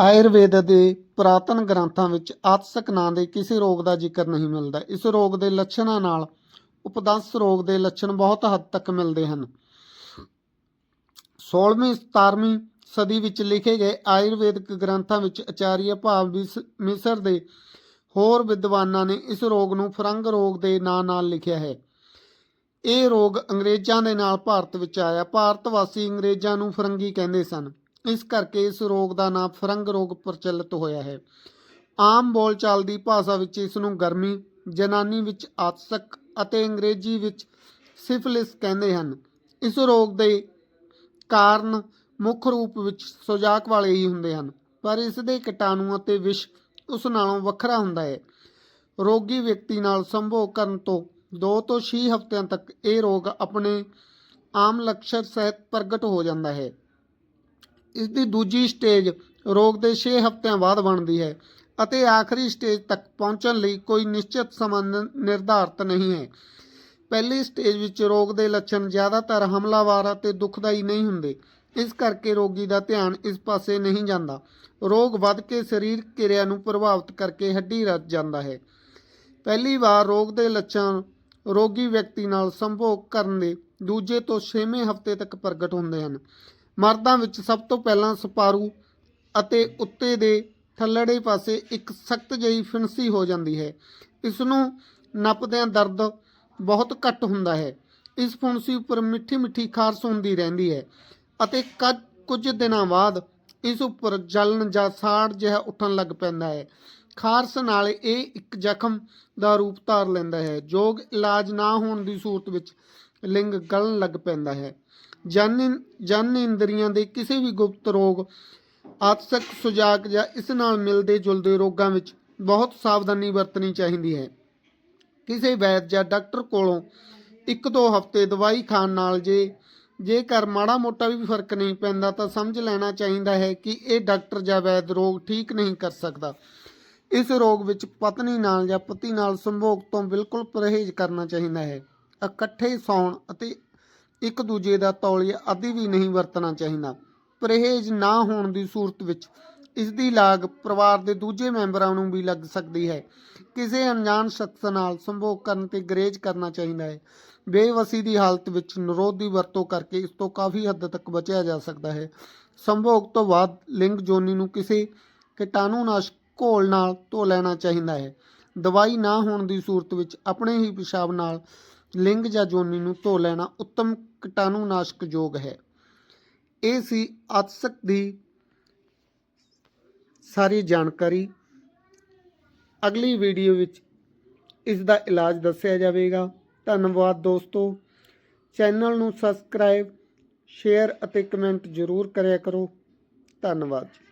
ਆਯੁਰਵੇਦ ਦੇ ਪੁਰਾਤਨ ਗ੍ਰੰਥਾਂ ਵਿੱਚ ਆਤਸਕ ਨਾਂ ਦੇ ਕਿਸੇ ਰੋਗ ਦਾ ਜ਼ਿਕਰ ਨਹੀਂ ਮਿਲਦਾ। ਇਸ ਰੋਗ ਦੇ ਲੱਛਣਾਂ ਨਾਲ ਉਪਦੰਸ ਰੋਗ ਦੇ ਲੱਛਣ ਬਹੁਤ ਹੱਦ ਤੱਕ ਮਿਲਦੇ ਹਨ। 16ਵੀਂ 17ਵੀਂ ਸਦੀ ਵਿੱਚ ਲਿਖੇ ਗਏ ਆਯੁਰਵੇਦਿਕ ਗ੍ਰੰਥਾਂ ਵਿੱਚ ਆਚਾਰੀਆ ਭਾਵ ਮਿਸ- ਮਿਸਰ ਦੇ ਹੋਰ ਵਿਦਵਾਨਾਂ ਨੇ ਇਸ ਰੋਗ ਨੂੰ ਫਰੰਗ ਰੋਗ ਦੇ ਨਾਂ ਨਾਲ ਲਿਖਿਆ ਹੈ। ਇਹ ਰੋਗ ਅੰਗਰੇਜ਼ਾਂ ਦੇ ਨਾਲ ਭਾਰਤ ਵਿੱਚ ਆਇਆ। ਭਾਰਤ ਵਾਸੀ ਅੰਗਰੇਜ਼ਾਂ ਨੂੰ ਫਰੰਗੀ ਕਹਿੰਦੇ ਸਨ। ਇਸ ਕਰਕੇ ਇਸ ਰੋਗ ਦਾ ਨਾਮ ਫਰੰਗ ਰੋਗ ਪ੍ਰਚਲਿਤ ਹੋਇਆ ਹੈ। ਆਮ ਬੋਲਚਾਲ ਦੀ ਭਾਸ਼ਾ ਵਿੱਚ ਇਸ ਨੂੰ ਗਰਮੀ, ਜਨਾਨੀ ਵਿੱਚ ਆਤਸਕ ਅਤੇ ਅੰਗਰੇਜ਼ੀ ਵਿੱਚ ਸਿਫਿਲਿਸ ਕਹਿੰਦੇ ਹਨ। ਇਸ ਰੋਗ ਦੇ ਕਾਰਨ ਮੁੱਖ ਰੂਪ ਵਿੱਚ ਸੁਜਾਕ ਵਾਲੇ ਹੀ ਹੁੰਦੇ ਹਨ, ਪਰ ਇਸ ਦੇ ਕੀਟਾਣੂ ਅਤੇ ਵਿਸ਼ ਉਸ ਨਾਲੋਂ ਵੱਖਰਾ ਹੁੰਦਾ ਹੈ। ਰੋਗੀ ਵਿਅਕਤੀ ਨਾਲ ਸੰਭੋਗ ਕਰਨ ਤੋਂ 2 ਤੋਂ 6 ਹਫ਼ਤਿਆਂ ਤੱਕ ਇਹ ਰੋਗ ਆਪਣੇ ਆਮ ਲੱਛਣ ਸਹਿਤ ਪ੍ਰਗਟ ਹੋ ਜਾਂਦਾ ਹੈ। ਇਸ ਦੀ ਦੂਜੀ ਸਟੇਜ ਰੋਗ ਦੇ 6 ਹਫ਼ਤਿਆਂ ਬਾਅਦ ਬਣਦੀ ਹੈ ਅਤੇ ਆਖਰੀ ਸਟੇਜ ਤੱਕ ਪਹੁੰਚਣ ਲਈ ਕੋਈ ਨਿਸ਼ਚਿਤ ਸਮਾਂ ਨ- ਨਿਰਧਾਰਤ ਨਹੀਂ ਹੈ। ਪਹਿਲੀ ਸਟੇਜ ਵਿੱਚ ਰੋਗ ਦੇ ਲੱਛਣ ਜ਼ਿਆਦਾਤਰ ਹਮਲਾਵਾਰ ਅਤੇ ਦੁਖਦਾਈ ਨਹੀਂ ਹੁੰਦੇ। ਇਸ ਕਰਕੇ ਰੋਗੀ ਦਾ ਧਿਆਨ ਇਸ ਪਾਸੇ ਨਹੀਂ ਜਾਂਦਾ। ਰੋਗ ਵੱਧ ਕੇ ਸਰੀਰਕ ਕਿਰਿਆ ਨੂੰ ਪ੍ਰਭਾਵਿਤ ਕਰਕੇ ਹੱਡੀ ਰੱਜ ਜਾਂਦਾ ਹੈ। ਪਹਿਲੀ ਵਾਰ ਰੋਗ ਦੇ ਲੱਛਣ ਰੋਗੀ ਵਿਅਕਤੀ ਨਾਲ ਸੰਭੋਗ ਕਰਨ ਦੇ ਦੂਜੇ ਤੋਂ 6ਵੇਂ ਹਫ਼ਤੇ ਤੱਕ ਪ੍ਰਗਟ ਹੁੰਦੇ ਹਨ। ਮਰਦਾਂ ਵਿੱਚ ਸਭ ਤੋਂ ਪਹਿਲਾਂ ਸਪਾਰੂ ਅਤੇ ਉੱਤੇ ਦੇ ਥੱਲੜੇ ਪਾਸੇ ਇੱਕ ਸਖਤ ਜਿਹੀ ਫਿਣਸੀ ਹੋ ਜਾਂਦੀ ਹੈ। ਇਸ ਨੂੰ ਨੱਪਦਿਆਂ ਦਰਦ ਬਹੁਤ ਘੱਟ ਹੁੰਦਾ ਹੈ। ਇਸ ਫੁੰਸੀ ਉੱਪਰ ਮਿੱਠੀ ਮਿੱਠੀ ਖਾਰਸ ਹੁੰਦੀ ਰਹਿੰਦੀ ਹੈ ਅਤੇ ਕੁਝ- ਕੁਝ ਦਿਨਾਂ ਬਾਅਦ ਇਸ ਉੱਪਰ ਜਲਨ ਜਾਂ ਸਾੜ ਜਿਹਾ ਉੱਠਣ ਲੱਗ ਪੈਂਦਾ ਹੈ। ਖਾਰਸ ਨਾਲ ਇਹ ਇੱਕ ਜ਼ਖਮ ਦਾ ਰੂਪ ਧਾਰ ਲੈਂਦਾ ਹੈ। ਯੋਗ ਇਲਾਜ ਨਾ ਹੋਣ ਦੀ ਸੂਰਤ ਵਿੱਚ ਲਿੰਗ ਗਲਣ ਲੱਗ ਪੈਂਦਾ ਹੈ। ਜਨ ਜਨ ਇੰਦਰੀਆਂ ਦੇ ਕਿਸੇ ਵੀ ਗੁਪਤ ਰੋਗ, ਆਤਸਕ ਸੁਜਾਕ ਜਾਂ ਇਸ ਨਾਲ ਮਿਲਦੇ ਜੁਲਦੇ ਰੋਗਾਂ ਵਿੱਚ ਬਹੁਤ ਸਾਵਧਾਨੀ ਵਰਤਣੀ ਚਾਹੀਦੀ ਹੈ। ਕਿਸੇ ਵੈਦ ਜਾਂ ਡਾਕਟਰ ਕੋਲੋਂ ਇੱਕ ਦੋ ਹਫ਼ਤੇ ਦਵਾਈ ਖਾਣ ਨਾਲ ਜੇ, ਜੇਕਰ ਮਾੜਾ ਮੋਟਾ ਵੀ ਫ਼ਰਕ ਨਹੀਂ ਪੈਂਦਾ ਤਾਂ ਸਮਝ ਲੈਣਾ ਚਾਹੀਦਾ ਹੈ ਕਿ ਇਹ ਡਾਕਟਰ ਜਾਂ ਵੈਦ ਰੋਗ ਠੀਕ ਨਹੀਂ ਕਰ ਸਕਦਾ। ਇਸ ਰੋਗ ਵਿੱਚ ਪਤਨੀ ਨਾਲ ਜਾਂ ਪਤੀ ਨਾਲ ਸੰਭੋਗ ਤੋਂ ਬਿਲਕੁਲ ਪਰਹੇਜ਼ ਕਰਨਾ ਚਾਹੀਦਾ ਹੈ। ਇਕੱਠੇ ਸੌਣ ਅਤੇ ਇੱਕ ਦੂਜੇ ਦਾ ਤੌਲੀਆ ਆਦਿ ਵੀ ਨਹੀਂ ਵਰਤਣਾ ਚਾਹੀਦਾ। ਪਰਹੇਜ਼ ਨਾ ਹੋਣ ਦੀ ਸੂਰਤ ਵਿੱਚ ਇਸ ਦੀ ਲਾਗ ਪਰਿਵਾਰ ਦੇ ਦੂਜੇ ਮੈਂਬਰਾਂ ਨੂੰ ਵੀ ਲੱਗ ਸਕਦੀ ਹੈ। ਕਿਸੇ ਅਣਜਾਣ ਸ਼ਖਸ ਨਾਲ ਸੰਭੋਗ ਕਰਨ ਤੇ ਗਰੇਜ ਕਰਨਾ ਚਾਹੀਦਾ ਹੈ। ਬੇਵਸੀ ਦੀ ਹਾਲਤ ਵਿੱਚ ਨਿਰੋਧ ਦੀ ਵਰਤੋਂ ਕਰਕੇ ਇਸ ਤੋਂ ਕਾਫੀ ਹੱਦ ਤੱਕ ਬਚਿਆ ਜਾ ਸਕਦਾ ਹੈ। ਸੰਭੋਗ ਤੋਂ ਬਾਅਦ ਲਿੰਗ ਜੋਨੀ ਨੂੰ ਕਿਸੇ ਕੀਟਾਣੂਨਾਸ਼ਕ ਘੋਲ ਨਾਲ ਧੋ ਲੈਣਾ ਚਾਹੀਦਾ ਹੈ। ਦਵਾਈ ਨਾ ਹੋਣ ਦੀ ਸੂਰਤ ਵਿੱਚ ਆਪਣੇ ਹੀ ਪਿਸ਼ਾਬ ਨਾਲ ਲਿੰਗ ਜਾਂ ਜੋਨੀ ਨੂੰ ਧੋ ਲੈਣਾ ਉੱਤਮ ਕੀਟਾਣੂਨਾਸ਼ਕ ਯੋਗ ਹੈ। ਇਹ ਸੀ ਆਤਸਕ ਦੀ ਸਾਰੀ ਜਾਣਕਾਰੀ। ਅਗਲੀ ਵੀਡੀਓ ਵਿੱਚ ਇਸ ਦਾ ਇਲਾਜ ਦੱਸਿਆ ਜਾਵੇਗਾ। ਧੰਨਵਾਦ ਦੋਸਤੋ। ਚੈਨਲ ਨੂੰ ਸਬਸਕ੍ਰਾਈਬ, ਸ਼ੇਅਰ ਅਤੇ ਕਮੈਂਟ ਜ਼ਰੂਰ ਕਰਿਆ ਕਰੋ। ਧੰਨਵਾਦ ਜੀ।